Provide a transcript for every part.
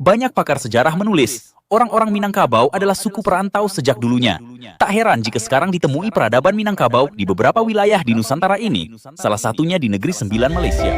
Banyak pakar sejarah menulis, orang-orang Minangkabau adalah suku perantau sejak dulunya. Tak heran jika sekarang ditemui peradaban Minangkabau di beberapa wilayah di Nusantara ini, salah satunya di Negeri Sembilan Malaysia.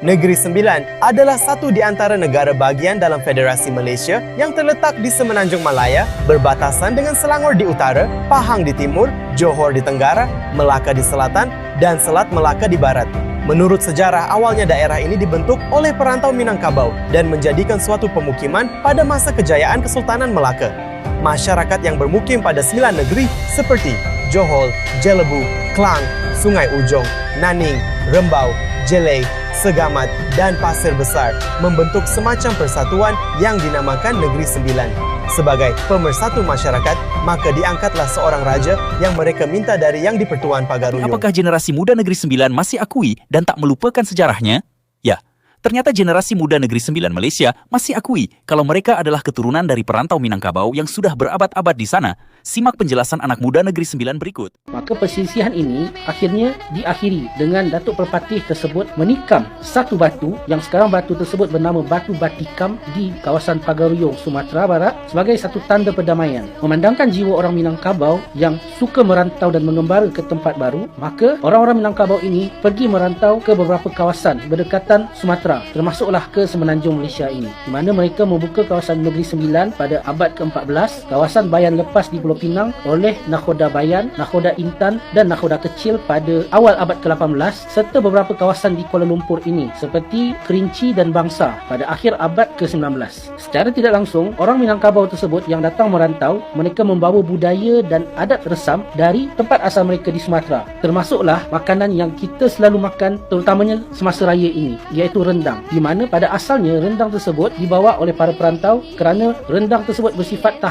Negeri Sembilan adalah satu di antara negara bagian dalam Federasi Malaysia yang terletak di Semenanjung Malaya, berbatasan dengan Selangor di utara, Pahang di timur, Johor di tenggara, Melaka di selatan, dan Selat Melaka di barat. Menurut sejarah, awalnya daerah ini dibentuk oleh perantau Minangkabau dan menjadikan suatu pemukiman pada masa kejayaan Kesultanan Melaka. Masyarakat yang bermukim pada sembilan negeri seperti Johor, Jelebu, Klang, Sungai Ujong, Naning, Rembau, Jelei, Segamat, dan Pasir Besar membentuk semacam persatuan yang dinamakan Negeri Sembilan. Sebagai pemersatu masyarakat, maka diangkatlah seorang raja yang mereka minta dari yang di-Pertuan Pagaruyung. Apakah generasi muda Negeri Sembilan masih akui dan tak melupakan sejarahnya? Ya, ternyata generasi muda Negeri Sembilan Malaysia masih akui kalau mereka adalah keturunan dari perantau Minangkabau yang sudah berabad-abad di sana. Simak penjelasan anak muda Negeri Sembilan berikut. Maka perselisihan ini akhirnya diakhiri dengan Datuk Perpatih tersebut menikam satu batu yang sekarang batu tersebut bernama Batu Batikam di kawasan Pagaruyung, Sumatera Barat sebagai satu tanda perdamaian. Memandangkan jiwa orang Minangkabau yang suka merantau dan mengembara ke tempat baru, maka orang-orang Minangkabau ini pergi merantau ke beberapa kawasan berdekatan Sumatera, termasuklah ke semenanjung Malaysia ini, di mana mereka membuka kawasan Negeri Sembilan pada abad ke-14, kawasan Bayan Lepas di Pulau Pinang oleh Nakhoda Bayan, Nakhoda Intan dan Nakhoda Kecil pada awal abad ke-18 serta beberapa kawasan di Kuala Lumpur ini seperti Kerinci dan Bangsa pada akhir abad ke-19. Secara tidak langsung, orang Minangkabau tersebut yang datang merantau, mereka membawa budaya dan adat resam dari tempat asal mereka di Sumatera. Termasuklah makanan yang kita selalu makan terutamanya semasa raya ini, iaitu rendang. Di mana pada asalnya rendang tersebut dibawa oleh para perantau kerana rendang tersebut bersifat tahan